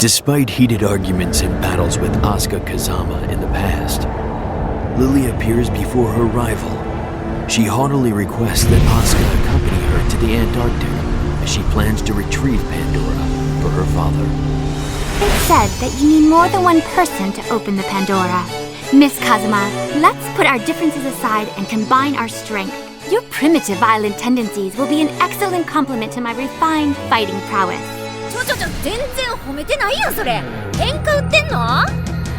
Despite heated arguments and battles with Asuka Kazama in the past, Lily appears before her rival. She haughtily requests that Asuka accompany her to the Antarctic as she plans to retrieve Pandora for her father. It's said that you need more than one person to open the Pandora. Miss Kazuma, let's put our differences aside and combine our strength. Your primitive violent tendencies will be an excellent complement to my refined fighting prowess. ちょちょちょ全然褒めてないやんそれ喧嘩売ってんの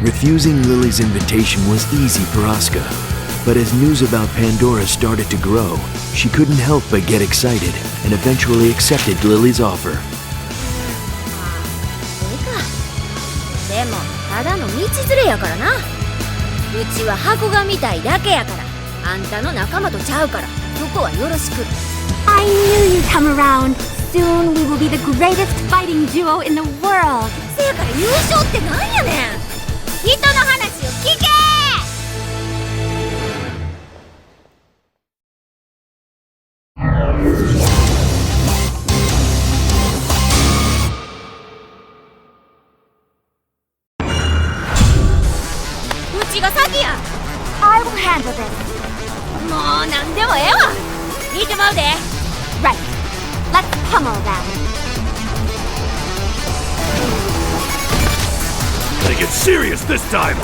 Refusing Lily's invitation was easy for Asuka, but as news about Pandora started to grow, she couldn't help but get excited and eventually accepted Lily's offer. それかでもただの道連れやからなうちは箱が見たいだけやからあんたの仲間とちゃうからそこはよろしく I knew you'd come around. Soon we will be the greatest fighting duo in the world. せやから優勝ってなんやねん人の話を聞けうちが先や I will handle this. もう何でもええわ見てまうで. Let's pummel them. They get serious this time!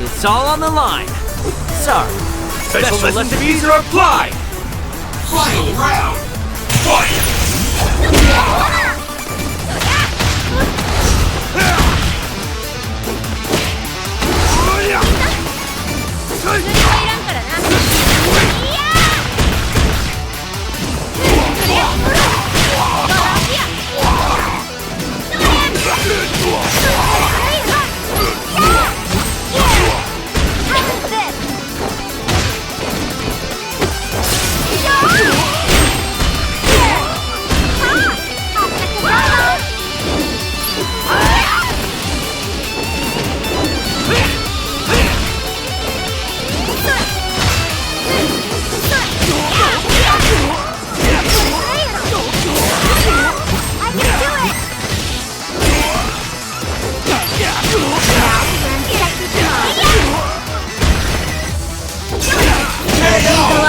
It's all on the line. Sorry. Special, lesson fees are applied! Final round! Fight!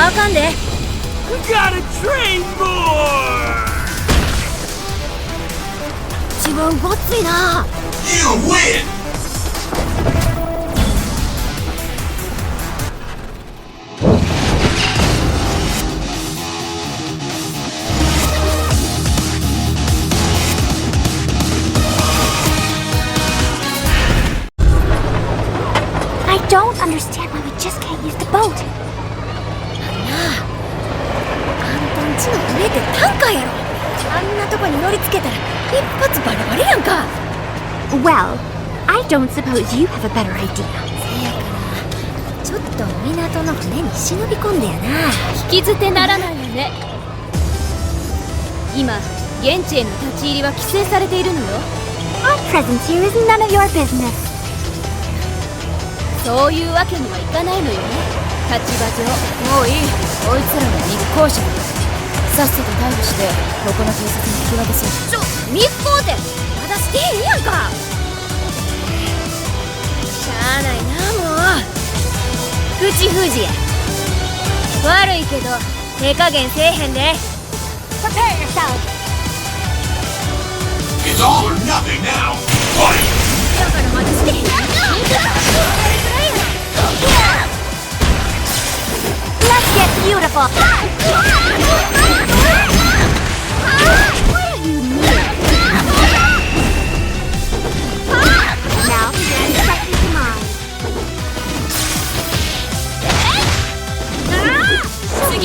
あかんで Gotta train more! 自分ごっついな You win! 船ってタンカーやろあんなとこに乗りつけたら一発バラバラやんか。Well, I don't suppose you have a better idea. せやからちょっと港の船に忍び込んでやな。引き捨てならないよね。今現地への立ち入りは規制されているのよ。Our presence here is none of your business. そういうわけにはいかないのよね。立場上もういい。こいつらは密航者さっさと逮捕してここの警察に引き渡せちょ密航ってまだしてへんやんかしゃあないなもう口封じや悪いけど手加減せえへんで Prepare yourself. It's all or nothing now! Fight! だからまだしてへんやんか Let's get beautiful.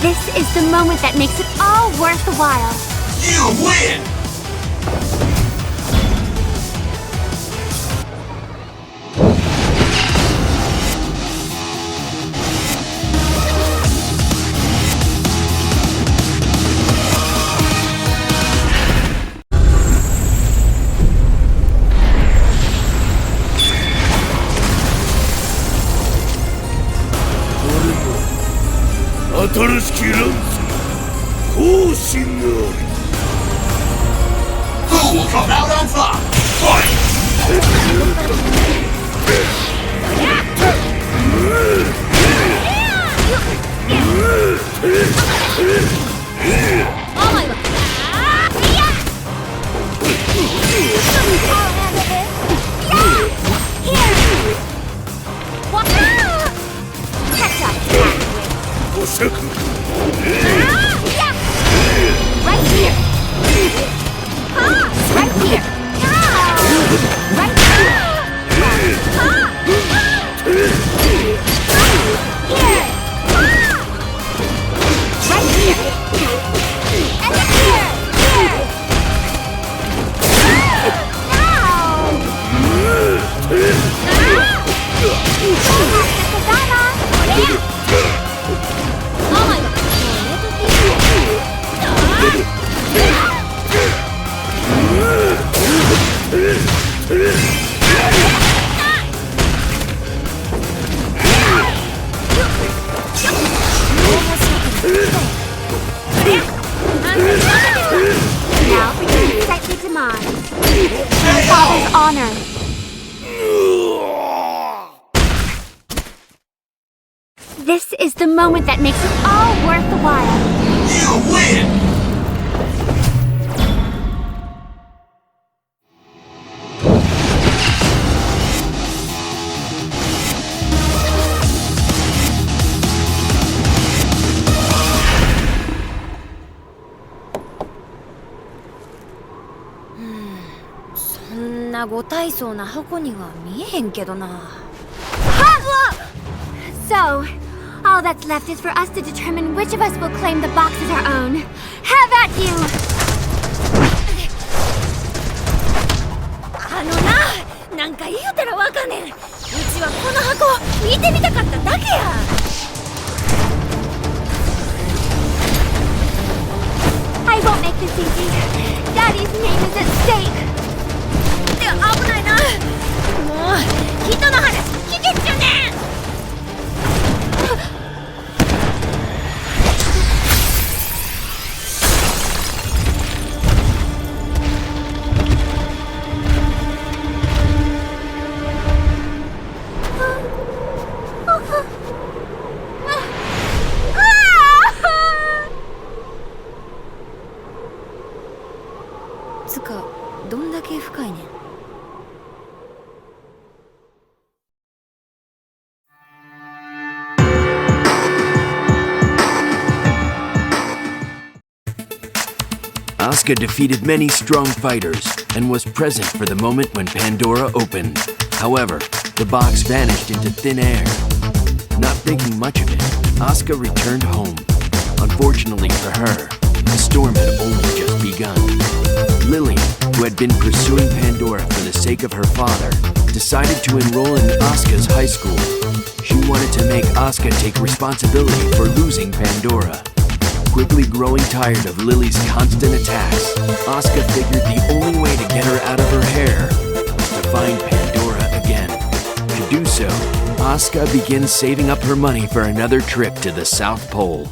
This is the moment that makes it all worth the while. You win! Come out on top? Fight! moment that makes it all worth the while. You win! "そんなご体操な箱には見えへんけどな So, all that's left is for us to determine which of us will claim the box as our own. Have at you! あのななんか言うたらわかんねんうちはこの箱見てみたかっただけや I won't make this easy. Daddy's name is at stake. Asuka defeated many strong fighters and was present for the moment when Pandora opened. However, the box vanished into thin air. Not thinking much of it, Asuka returned home. Unfortunately for her, the storm had only just begun. Lily, who had been pursuing Pandora for the sake of her father, decided to enroll in Asuka's high school. She wanted to make Asuka take responsibility for losing Pandora. Quickly growing tired of Lily's constant attacks, Asuka figured the only way to get her out of her hair was to find Pandora again. To do so, Asuka begins saving up her money for another trip to the South Pole.